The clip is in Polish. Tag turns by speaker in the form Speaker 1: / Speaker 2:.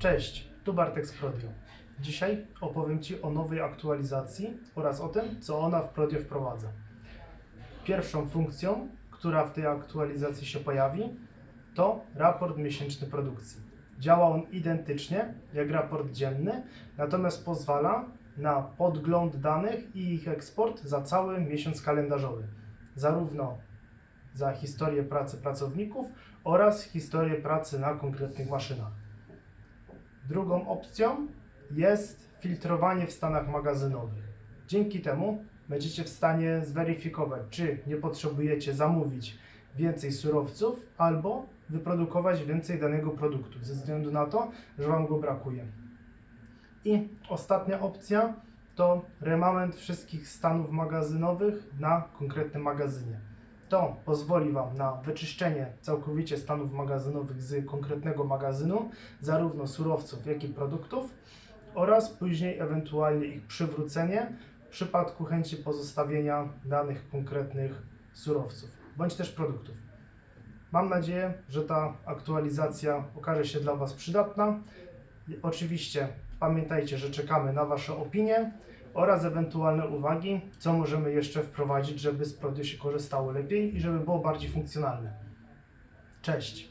Speaker 1: Cześć, tu Bartek z Prodio. Dzisiaj opowiem Ci o nowej aktualizacji oraz o tym, co ona w Prodio wprowadza. Pierwszą funkcją, która w tej aktualizacji się pojawi, to raport miesięczny produkcji. Działa on identycznie jak raport dzienny, natomiast pozwala na podgląd danych i ich eksport za cały miesiąc kalendarzowy, zarówno za historię pracy pracowników oraz historię pracy na konkretnych maszynach. Drugą opcją jest filtrowanie w stanach magazynowych. Dzięki temu będziecie w stanie zweryfikować, czy nie potrzebujecie zamówić więcej surowców albo wyprodukować więcej danego produktu, ze względu na to, że Wam go brakuje. I ostatnia opcja to remament wszystkich stanów magazynowych na konkretnym magazynie. To pozwoli Wam na wyczyszczenie całkowicie stanów magazynowych z konkretnego magazynu, zarówno surowców, jak i produktów, oraz później ewentualnie ich przywrócenie w przypadku chęci pozostawienia danych konkretnych surowców bądź też produktów. Mam nadzieję, że ta aktualizacja okaże się dla Was przydatna. Oczywiście pamiętajcie, że czekamy na Wasze opinie oraz ewentualne uwagi, co możemy jeszcze wprowadzić, żeby z Prodio się korzystało lepiej i żeby było bardziej funkcjonalne. Cześć!